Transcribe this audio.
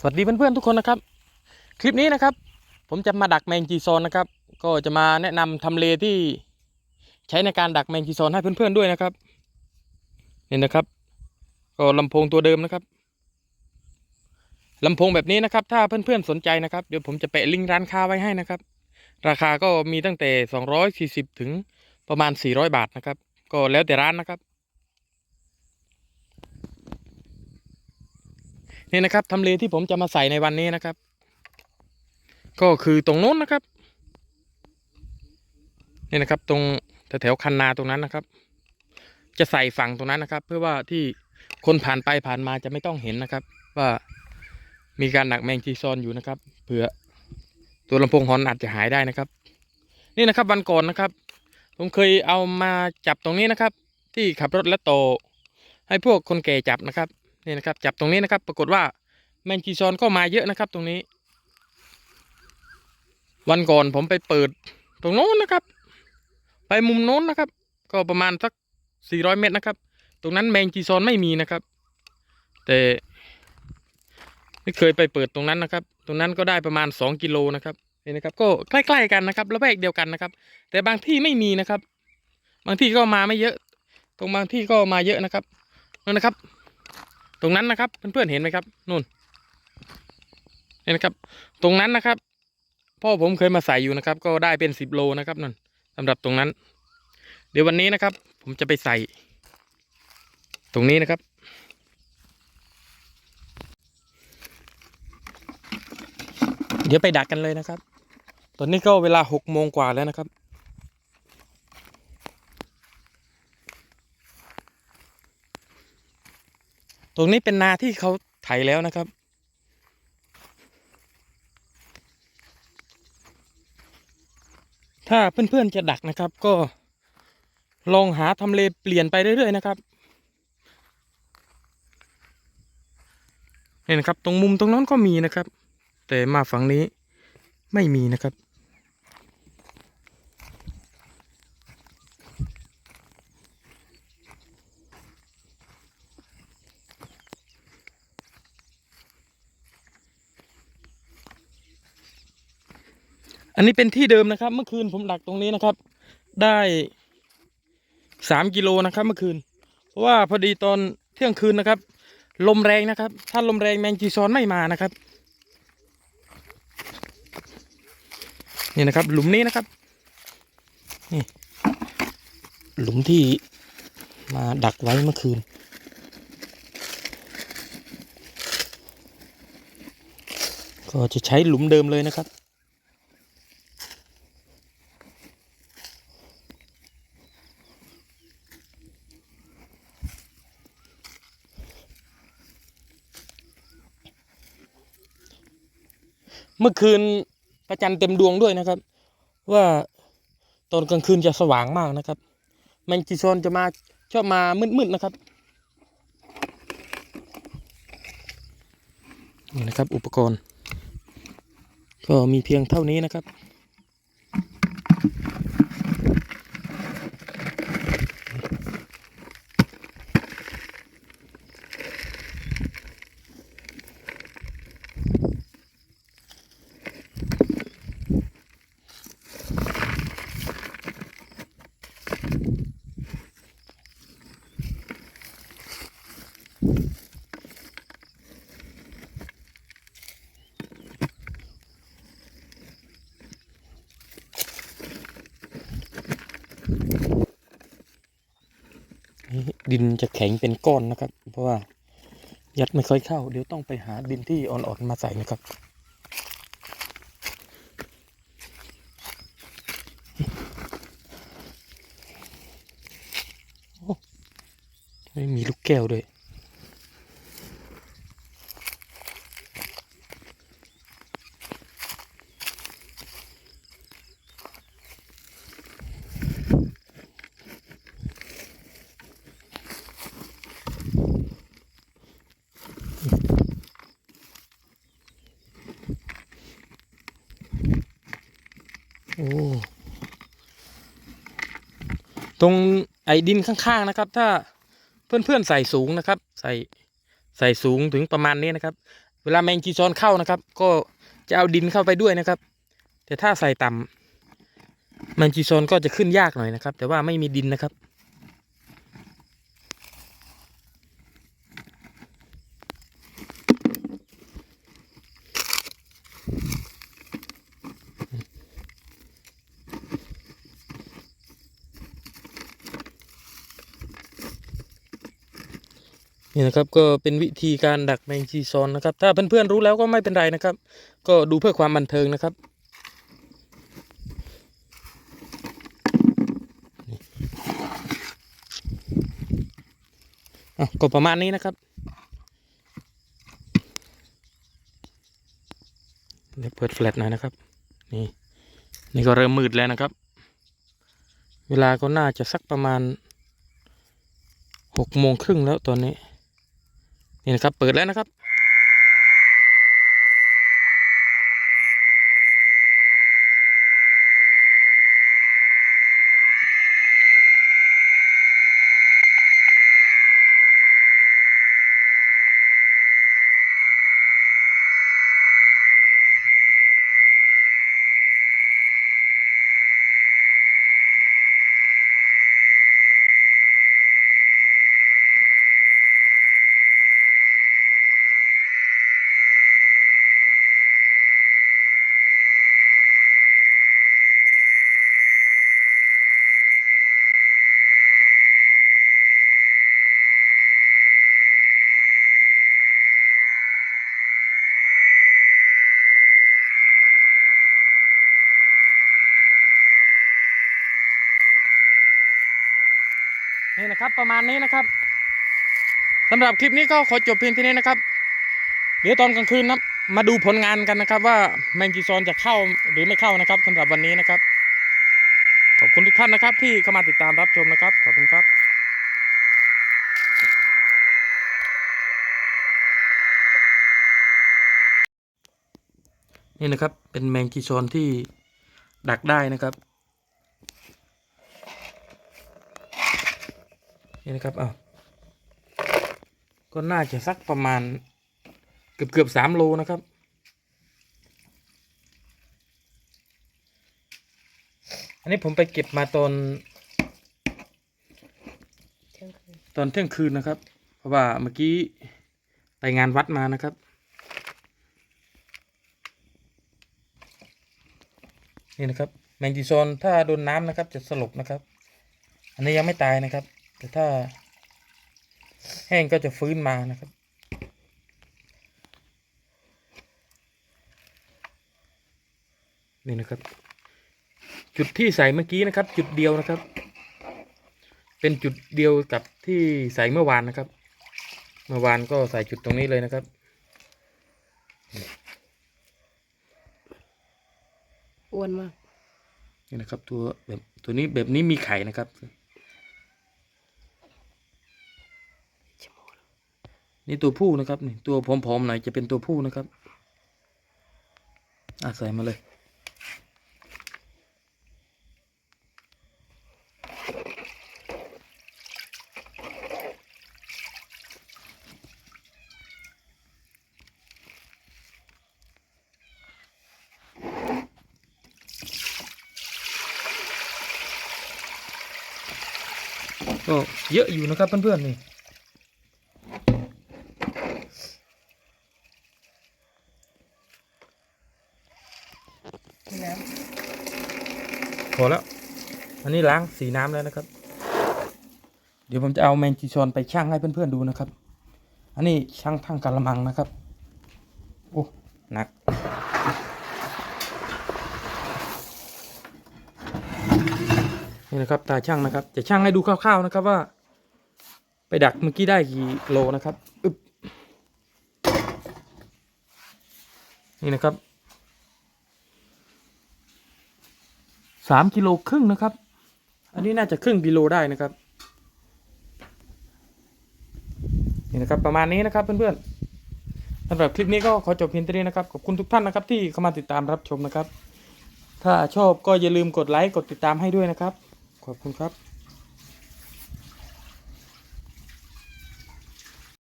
สวัสดีเพื่อนๆทุกคนนะครับ คลิปนี้นะครับ ผมจะมาดักแมงจีซอนนะครับ ก็จะมาแนะนำทำเลที่ใช้ในการดักแมงจีซอนให้เพื่อนๆด้วยนะครับนี่นะครับ ก็ลำโพงตัวเดิมนะครับลำโพงแบบนี้นะครับ ถ้าเพื่อนๆสนใจนะครับเดี๋ยวผมจะแปะลิงก์ร้านค้าไว้ให้นะครับ ราคาก็มีตั้งแต่ 240 ถึงประมาณ 400 บาทนะครับ ก็แล้วแต่ร้านนะครับ นี่นะครับทำเลที่ผมจะมาใส่ในวันนี้นะครับ ก็คือตรงโน้นนะครับนี่นะครับ ตรงแถวๆคันนาตรงนั้นนะครับ จะใส่ฝั่งตรงนั้นนะครับ เพื่อว่าที่คนผ่านไปผ่านมาจะไม่ต้องเห็นนะครับ ว่ามีการหนักแมงจีซอนอยู่นะครับเผื่อตัวลำโพงฮอนอาจจะหายได้นะครับ นี่นะครับวันก่อนนะครับ ผมเคยเอามาจับตรงนี้นะครับ ที่ขับรถและโต ให้พวกคนแก่จับนะครับ นี่นะครับ จับตรงนี้นะครับ ปรากฏว่าแมงจีซอนก็มาเยอะนะครับ ตรงนี้ วันก่อนผมไปเปิดตรงโน้นนะครับ ไปมุมโน้นนะครับ ก็ประมาณสัก 400 เมตรนะครับ ตรงนั้นแมงจีซอนไม่มีนะครับ แต่ไม่เคยไปเปิดตรงนั้นนะครับ ตรงนั้นก็ได้ประมาณ 2 กิโลนะครับนี่นะครับ ก็ใกล้ๆกันนะครับระแวกเดียวกันนะครับ แต่บางที่ไม่มีนะครับ บางที่ก็มาไม่เยอะ ตรงบางที่ก็มาเยอะนะครับนั่นนะครับ ตรงนั้นนะครับเพื่อนๆเห็นไหมครับนู่นเห็นนะครับ ตรงนั้นนะครับ พ่อผมเคยมาใส่อยู่นะครับ ก็ได้เป็นสิบโลนะครับนั่นสำหรับตรงนั้น เดี๋ยววันนี้นะครับ ผมจะไปใส่ ตรงนี้นะครับเดี๋ยวไปดักกันเลยนะครับ ตอนนี้ก็เวลาหกโมงกว่าแล้วนะครับ ตรงนี้เป็นนาที่เขาไถแล้วนะครับ ถ้าเพื่อนๆจะดักนะครับ ก็ลองหาทำเลเปลี่ยนไปเรื่อยๆนะครับนี่นะครับ ตรงมุมตรงนั้นก็มีนะครับ แต่มาฝั่งนี้ไม่มีนะครับ อันนี้เป็นที่เดิมนะครับ เมื่อคืนผมดักตรงนี้นะครับ ได้สามกิโลนะครับ เมื่อคืน เพราะว่าพอดีตอนเที่ยงคืนนะครับ ลมแรงนะครับ ถ้าลมแรงแมงจีซอนไม่มานะครับ นี่นะครับ หลุมนี้นะครับ นี่ หลุมที่มาดักไว้เมื่อคืนก็จะใช้หลุมเดิมเลยนะครับ เมื่อคืนพระจันทร์เต็มดวงด้วยนะครับ ว่าตอนกลางคืนจะสว่างมากนะครับ แมงจีซอนจะมาชอบมามืดๆนะครับนี่นะครับ อุปกรณ์ ก็มีเพียงเท่านี้นะครับ นี่ ดินจะแข็งเป็นก้อนนะครับ เพราะว่ายัดไม่ค่อยเข้า เดี๋ยวต้องไปหาดินที่อ่อนๆมาใส่นะครับโอ้ไม่มีลูกแก้วด้วย โอ้ ตรงไอ้ดินข้างๆนะครับ ถ้าเพื่อนๆใส่สูงนะครับ ใส่ใส่สูงถึงประมาณนี้นะครับ เวลาแมงจีซอนเข้านะครับ ก็จะเอาดินเข้าไปด้วยนะครับ แต่ถ้าใส่ต่ำแมงจีซอนก็จะขึ้นยากหน่อยนะครับ แต่ว่าไม่มีดินนะครับ นี่นะครับก็เป็นวิธีการดักแมงจีซอนนะครับ ถ้าเพื่อนๆรู้แล้วก็ไม่เป็นไรนะครับ ก็ดูเพื่อความบันเทิงนะครับก็ประมาณนี้นะครับเดี๋ยวเปิดแฟลชหน่อยนะครับ นี่ นี่ก็เริ่มมืดแล้วนะครับ เวลาก็น่าจะสักประมาณหกโมงครึ่งแล้วตอนนี้ นี่นะครับเปิดแล้วนะครับ นี่นะครับประมาณนี้นะครับสำหรับคลิปนี้ก็ขอจบเพียงเท่านี้นะครับ เดี๋ยวตอนกลางคืนนะมาดูผลงานกันนะครับ ว่าแมงจีซอนจะเข้าหรือไม่เข้านะครับสำหรับวันนี้นะครับ ขอบคุณทุกท่านนะครับ ที่เข้ามาติดตามรับชมนะครับ ขอบคุณครับนี่นะครับเป็นแมงจีซอนที่ดักได้นะครับ นี่นะครับเอาก็น่าจะสักประมาณเกือบเกือบสามโลนะครับอันนี้ผมไปเก็บมาตอนเที่ยงคืนตอนเที่ยงคืนนะครับ เพราะว่าเมื่อกี้ไปงานวัดมานะครับนี่นะครับแมงจีซอนถ้าโดนน้ำนะครับจะสลบนะครับ อันนี้ยังไม่ตายนะครับ แต่ถ้า แห้งก็จะฟื้นมานะครับนี่นะครับ จุดที่ใส่เมื่อกี้นะครับ จุดเดียวนะครับ เป็นจุดเดียวกับที่ใส่เมื่อวานนะครับ เมื่อวานก็ใส่จุดตรงนี้เลยนะครับอ้วนมากนี่นะครับ ตัวแบบตัวนี้แบบนี้มีไข่นะครับ นี่ตัวผู้นะครับนี่ตัวผอมๆหน่อยจะเป็นตัวผู้นะครับอะใส่มาเลยก็เยอะอยู่นะครับเพื่อนๆนี่ นี่น้พอแล้ว อันนี้ล้างสีน้ำแล้วนะครับ เดี๋ยวผมจะเอาแมงจีซอนไปชั่งให้เพื่อนๆดูนะครับ อันนี้ชั่งทั้งกะละมังนะครับ โอ้หนัก นี่นะครับตาช่างนะครับ จะช่างให้ดูคร่าวๆนะครับว่า ไปดักเมื่อกี้ได้กี่โลนะครับ อึบนี่นะครับ สามกิโลครึ่งนะครับ อันนี้น่าจะครึ่งกิโลได้นะครับ นี่นะครับประมาณนี้นะครับเพื่อนๆสำหรับคลิปนี้ก็ขอจบเพียงเท่านี้นะครับ ขอบคุณทุกท่านนะครับ ที่เข้ามาติดตามรับชมนะครับ ถ้าชอบก็อย่าลืมกดไลค์กดติดตามให้ด้วยนะครับ ขอบคุณครับ